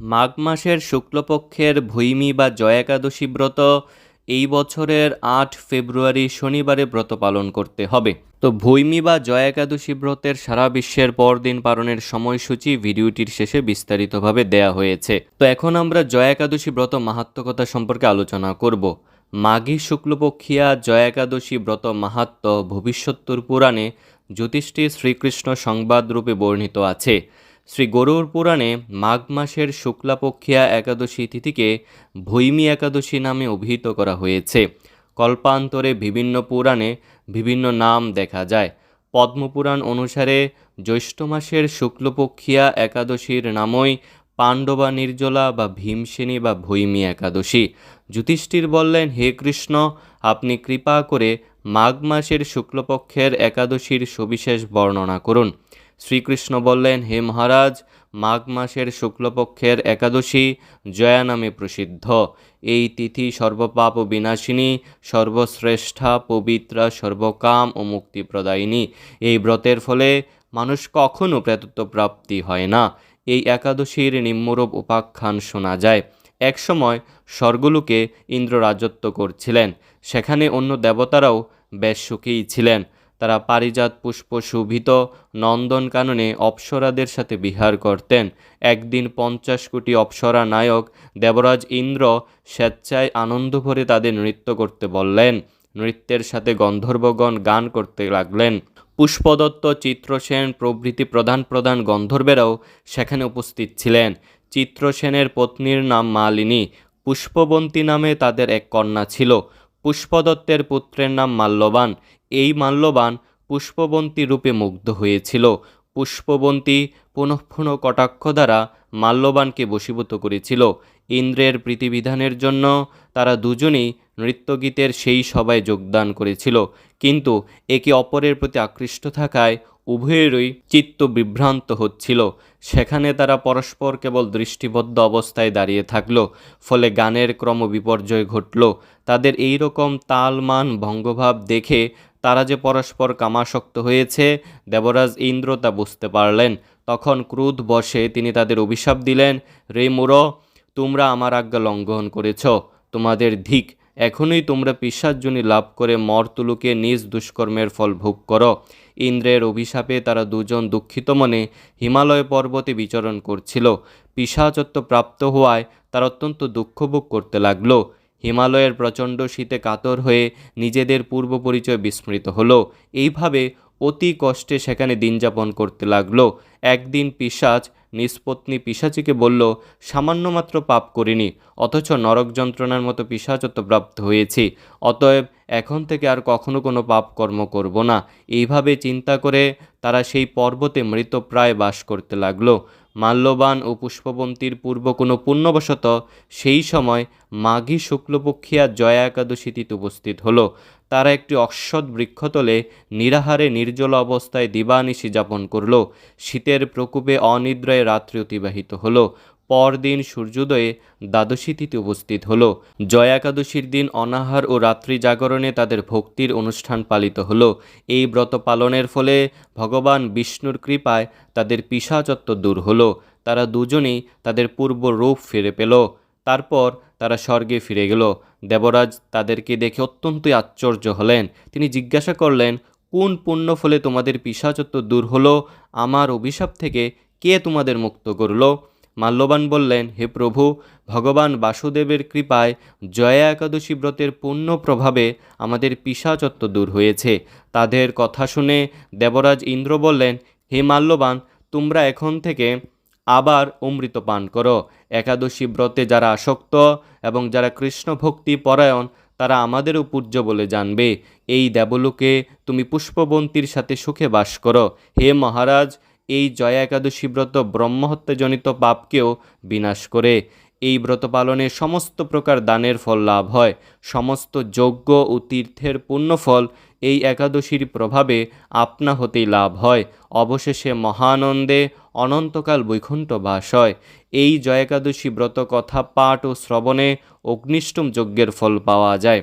মাঘ মাসের শুক্লপক্ষের ভৈমী বা জয়া একাদশী ব্রত এই বছরের আট ফেব্রুয়ারি শনিবারে ব্রত পালন করতে হবে। তো ভৈমী বা জয়া একাদশী ব্রতের সারা বিশ্বের পরদিন পালনের সময়সূচি ভিডিওটির শেষে বিস্তারিতভাবে দেয়া হয়েছে। তো এখন আমরা জয়া একাদশী ব্রত মাহাত্মকতা সম্পর্কে আলোচনা করব। মাঘী শুক্লপক্ষিয়া জয়া একাদশী ব্রত মাহাত্ম ভবিষ্যত্তর পুরাণে জ্যোতিষটি শ্রীকৃষ্ণ সংবাদরূপে বর্ণিত আছে। শ্রী গরুর পুরাণে মাঘ মাসের শুক্লাপক্ষিয়া একাদশী তিথিকে ভৈমী একাদশী নামে অভিহিত করা হয়েছে। কল্পান্তরে বিভিন্ন পুরাণে বিভিন্ন নাম দেখা যায়। পদ্মপুরাণ অনুসারে জ্যৈষ্ঠ মাসের শুক্লপক্ষিয়া একাদশীর নামই পাণ্ডবা নির্জলা বা ভীমসেনী বা ভৈমী একাদশী। যুধিষ্ঠির বললেন, হে কৃষ্ণ, আপনি কৃপা করে মাঘ মাসের শুক্লপক্ষের একাদশীর সবিশেষ বর্ণনা করুন। শ্রীকৃষ্ণ বললেন, হে মহারাজ, মাঘ মাসের শুক্লপক্ষের একাদশী জয়া নামে প্রসিদ্ধ। এই তিথি সর্বপাপ বিনাশিনী, সর্বশ্রেষ্ঠা, পবিত্রা, সর্বকাম ও মুক্তিপ্রদায়িনী। এই ব্রতের ফলে মানুষ কখনও প্রেতত্ব প্রাপ্তি হয় না। এই একাদশীর নিম্নরূপ উপাখ্যান শোনা যায়। একসময় স্বর্গলোকে ইন্দ্র রাজত্ব করছিলেন। সেখানে অন্য দেবতারাও বেশ সুখেই ছিলেন। তারা পারিজাত পুষ্প শোভিত নন্দনকাননে অপ্সরাদের সাথে বিহার করতেন। একদিন পঞ্চাশ কোটি অপ্সরা নায়ক দেবরাজ ইন্দ্র স্বেচ্ছায় আনন্দ ভরে তাদের নৃত্য করতে বললেন। নৃত্যের সাথে গন্ধর্বগণ গান করতে লাগলেন। পুষ্পদত্ত, চিত্রসেন প্রভৃতি প্রধান প্রধান গন্ধর্বেরাও সেখানে উপস্থিত ছিলেন। চিত্রসেনের পত্নীর নাম মালিনী। পুষ্পবন্তী নামে তাদের এক কন্যা ছিল। পুষ্পদত্তের পুত্রের নাম মাল্যবান। এই মাল্যবান পুষ্পবন্তী রূপে মুগ্ধ হয়েছিল। পুষ্পবন্তী পুনঃ পুনঃ কটাক্ষ দ্বারা মাল্যবানকে বশীভূত করেছিল। ইন্দ্রের প্রীতিবিধানের জন্য তারা দুজনেই নৃত্যগীতের সেই সভায় যোগদান করেছিল। কিন্তু একে অপরের প্রতি আকৃষ্ট থাকায় উভয়েরই চিত্ত বিভ্রান্ত হচ্ছিল। সেখানে তারা পরস্পর কেবল দৃষ্টিবদ্ধ অবস্থায় দাঁড়িয়ে থাকল, ফলে গানের ক্রম বিপর্যয় ঘটল। তাদের এই রকম তালমান ভঙ্গভাব দেখে তারা যে পরস্পর কামাসক্ত হয়েছে, দেবরাজ ইন্দ্র তা বুঝতে পারলেন। তখন ক্রোধ বসে তিনি তাদের অভিশাপ দিলেন, রে মুরো তোমরা আমার আজ্ঞা লঙ্ঘন করেছ, তোমাদের ধিক এখনই তোমরা পিসার্জনী লাভ করে মর্তুলুকে নিজ দুষ্কর্মের ফল ভোগ করো। ইন্দ্রের অভিশাপে তারা দুজন দুঃখিত মনে হিমালয় পর্বতে বিচরণ করছিল। পিসাচত্ব প্রাপ্ত হওয়ায় তারা অত্যন্ত দুঃখ ভোগ করতে লাগল। হিমালয়ের প্রচণ্ড শীতে কাতর হয়ে নিজেদের পূর্ব পরিচয় বিস্মৃত হলো। এইভাবে অতি কষ্টে সেখানে দিন যাপন করতে লাগল। একদিন পিসাচ নিষ্পত্নী পিসাচিকে বলল, সামান্য মাত্র পাপ করিনি, অথচ নরক যন্ত্রণার মতো পিসাচত্ব প্রাপ্ত হয়েছি। অতএব এখন থেকে আর কখনো কোনো পাপ কর্ম করব না। এইভাবে চিন্তা করে তারা সেই পর্বতে মৃতপ্রায় বাস করতে লাগল। মাল্যবান ও পুষ্পবন্তীর পূর্ব কোনো পুণ্যবশত সেই সময় মাঘী শুক্লপক্ষিয়া জয়া একাদশী উপস্থিত হলো। তারা একটি অশ্বৎ বৃক্ষতলে নিরাহারে নির্জল অবস্থায় দিবানিশি যাপন করল। শীতের প্রকোপে অনিদ্রায় রাত্রি অতিবাহিত হলো। পরদিন সূর্যোদয়ে দ্বাদশী তিথি উপস্থিত হলো। জয়া একাদশীর দিন অনাহার ও রাত্রি জাগরণে তাদের ভক্তির অনুষ্ঠান পালিত হলো। এই ব্রত পালনের ফলে ভগবান বিষ্ণুর কৃপায় তাদের পিসাচত্ব দূর হলো। তারা দুজনেই তাদের পূর্ব রূপ ফিরে পেল। তারপর তারা স্বর্গে ফিরে গেল। দেবরাজ তাদেরকে দেখে অত্যন্তই আশ্চর্য হলেন। তিনি জিজ্ঞাসা করলেন, কোন পুণ্য ফলে তোমাদের পিসাচত্ব দূর হলো? আমার অভিশাপ থেকে কে তোমাদের মুক্ত করল? মাল্যবান বললেন, হে প্রভু, ভগবান বাসুদেবের কৃপায় জয়া একাদশী ব্রতের পূর্ণ প্রভাবে আমাদের পিসাচত্ব দূর হয়েছে। তাদের কথা শুনে দেবরাজ ইন্দ্র বললেন, হে মাল্যবান, তোমরা এখন থেকে আবার অমৃত পান করো। একাদশী ব্রতে যারা আসক্ত এবং যারা কৃষ্ণ ভক্তি পরায়ণ, তারা আমাদেরও পূজ্য বলে জানবে। এই দেবলোকে তুমি পুষ্পবন্তীর সাথে সুখে বাস করো। হে মহারাজ, এই জয়া একাদশী ব্রত ব্রহ্মহত্যাজনিত পাপকেও বিনাশ করে। এই ব্রত পালনে সমস্ত প্রকার দানের ফল লাভ হয়। সমস্ত যজ্ঞ ও তীর্থের পুণ্যফল এই একাদশীর প্রভাবে আপনা হতেই লাভ হয়। অবশেষে মহানন্দে অনন্তকাল বৈকুণ্ঠ বাস হয়। এই জয় একাদশী ব্রত কথা পাঠ ও শ্রবণে অগ্নিষ্টম যজ্ঞের ফল পাওয়া যায়।